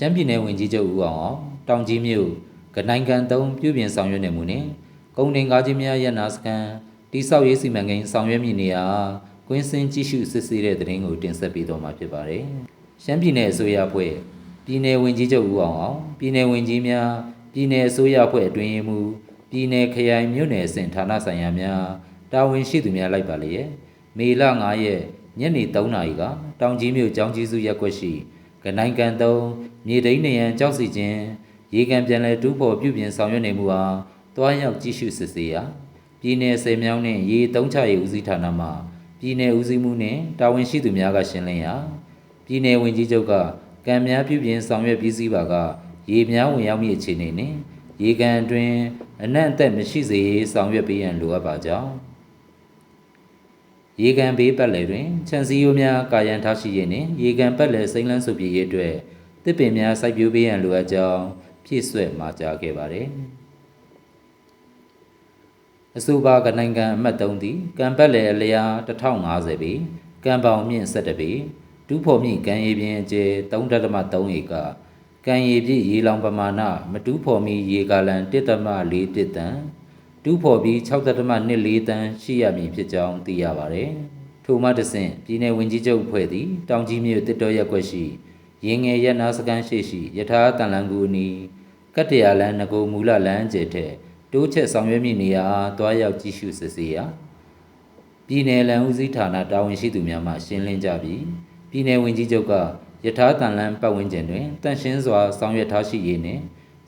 ရှမ်းပြည်နယ်ဝင်ကြီးချုပ်ဦးအောင်အောင်တောင်ကြီးမြို့ကနိုင်ကန်သုံးပြုပြင်ဆောင်ရွက်နေမှုနဲ့ကုန်းတင်ကားကြီးများရပ်နာစကန်တိဆောက်ရေးစီမံကိန်းဆောင်ရွက်မိနေရာကွင်းစင်းကြည့်ရှုစစ်ဆေးတဲ့သတင်းကိုတင်ဆက်ပေးတော့မှာဖြစ်ပါတယ်။ရှမ်းပြည်နယ်အစိုးရအဖွဲ့ပြည်နယ်ဝင်ကြီးချုပ်ဦးအောင်အောင်ပြည်နယ်ဝင်ကြီးများပြည်နယ်အစိုးရအဖွဲ့အတွင်းရေးမှူးပြည်နယ်ခရိုင်မြို့နယ်အဆင့်ဌာနဆိုင်ရာများတာဝန်ရှိသူများလိုက်ပါလျက်မေလ9ရက်ညနေ3နာရီကတောင်ကြီးမြို့ကျောင်းကြီးစုရပ်ကွက်ရှိ ကနိုင်ကန်သုံးမြေတိန်နေရန်ကြောက်စီခြင်းရေကန်ပြန်လဲတူးဖော်ပြုပြင်ဆောင်ရွက်နေမှုအားတွားရောက်ကြည့်ရှုစစ်ဆေးရာပြည်내ဆယ်မြောင်းနှင့်ရေသုံးချရေးဦးစီးဌာနမှပြည်내ဦးစီးမှုနှင့်တာဝန်ရှိသူများကရှင်းလင်းရာပြည်내ဝင်ကြီးချုပ်ကကံများပြုပြင်ဆောင်ရွက်ပြီးစီးပါကရေများဝင်ရောက်မည့်အခြေအနေနှင့်ရေကန်အတွင်းအနံ့အသက်မရှိစေရေးဆောင်ရွက်ပေးရန်လိုအပ်ပါကြောင်း ရေကန်ဘေးပတ်လည်တွင်ခြံစည်းရိုးများကာယံထားရှိရေးနှင့်ရေကန်ပတ်လည်စိမ့်လန်းစုပြည့်ရေးအတွက်တစ်ပင်များစိုက်ပျိုးပေးရန်လိုအပ်ကြောင်းဖြည့်ဆွက်မှာကြားခဲ့ပါသည်အဆိုပါကနိုင်ကန်အမှတ်3သည်ကံပတ်လည်အလျား1050ပေကံပေါင်မြင့်17ပေဒူးဖော်မြင့်ကံရည်ပြင်အကျယ်3.3ဧကကံရည်ပြည့်ရေလောင်ပမာဏမတူးဖော်မီရေကာလန်1.4တန် တူးဖော်ပြီး6.24တန်ရှိရမည်ဖြစ်ကြောင်းသိရပါသည်ထိုမှတဆင့်ပြည်내ဝင်ကြီးချုပ်ဖွဲ့သည်တောင်ကြီးမြို့တစ်တော်ရက်ကွက်ရှိရင်ငယ်ရက်နာစကန်ရှိရှိယထာတန်လန်ကူနီကတ္တရာလန်ငကိုမူလလန်ကျဲထက်တိုးချက်ဆောင်ရွက်မိနေရာအားတွားရောက်ကြည့်ရှုစစ်ဆေးရာပြည်내လန်ဦးစီးဌာနတာဝန်ရှိသူများမှရှင်းလင်းကြပြီးပြည်내ဝင်ကြီးချုပ်ကယထာတန်လန်ပတ်ဝန်းကျင်တွင်တန့်ရှင်းစွာဆောင်ရွက်ထားရှိရေးနှင့်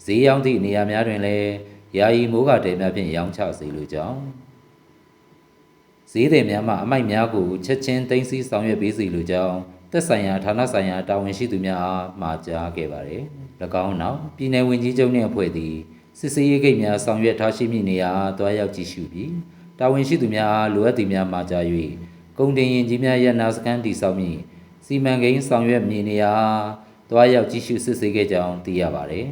ဈေးရောက်သည့်နေရာများတွင်လည်း ယာယီမိုးကတဲများဖြင့်ရောင်းချစေလိုကြောင်းဈေးသည်များမှအမိုက်များကိုချက်ချင်းသိမ်းဆည်းဆောင်ရွက်ပေးစီလိုကြောင်းသက်ဆိုင်ရာဌာနဆိုင်ရာတာဝန်ရှိသူများအားမှာကြားခဲ့ပါသည်၎င်းနောက်ပြည်내ဝင်ကြီးချုပ်နှင့်အဖွဲ့သည်စစ်စေးရေးဂိတ်များဆောင်ရွက်ထားရှိမည့်နေရာတွားရောက်ကြည့်ရှုပြီးတာဝန်ရှိသူများအားလိုအပ်သည်များမှာကြား၍ကုန်တင်ရင်ကြီးများရနာစကန်တည်ဆောက်မည့်စီမံကိန်းဆောင်ရွက်မည့်နေရာတွားရောက်ကြည့်ရှုစစ်ဆေးခဲ့ကြောင်းသိရပါသည်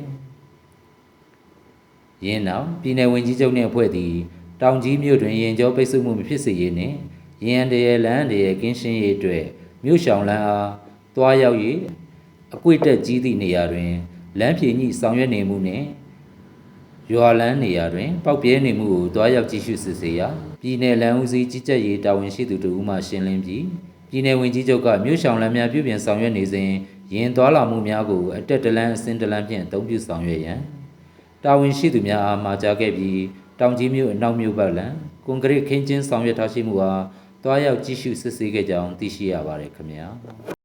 ယင်းနောက်ပြည်내ဝင်ကြီးချုပ်နှင့်အဖွဲ့သည်တောင်ကြီးမြို့တွင်ရင်ကျော်ပိတ်ဆို့မှုမဖြစ်စေရေးနှင့်ရန်တရလန်းတရကင်းရှင်းရေးအတွက်မြို့ရှောင်လန်းအားတွားရောက်၍အကွေ့တက်ကြီးသည့်နေရာတွင်လမ်းဖြည်ညှိဆောင်ရွက်နေမှုနှင့်ရွာလန်းနေရာတွင်ပောက်ပြဲနေမှုကိုတွားရောက်ကြည့်ရှုစစ်ဆေးရာပြည်내လမ်းဦးစီးကြီးကြပ်ရေးတာဝန်ရှိသူတို့မှရှင်းလင်းပြီးပြည်내ဝင်ကြီးချုပ်ကမြို့ရှောင်လမ်းများပြုပြင်ဆောင်ရွက်နေစဉ်ရင်သွာလာမှုများကိုအတက်တလန်းအစင်းတလန်းဖြင့်အသုံးပြုဆောင်ရွက်ရန် တာဝန်ရှိသူများအားမှာကြားခဲ့ပြီးတောင်ကြီးမြို့အနောက်မြို့ဘက်လန်ကွန်ကရစ်ခင်းကျင်းဆောင်ရွက်ထားရှိမှုအားတွားရောက်ကြည့်ရှုစစ်ဆေးခဲ့ကြောင်းသိရှိရပါတယ်ခင်ဗျာ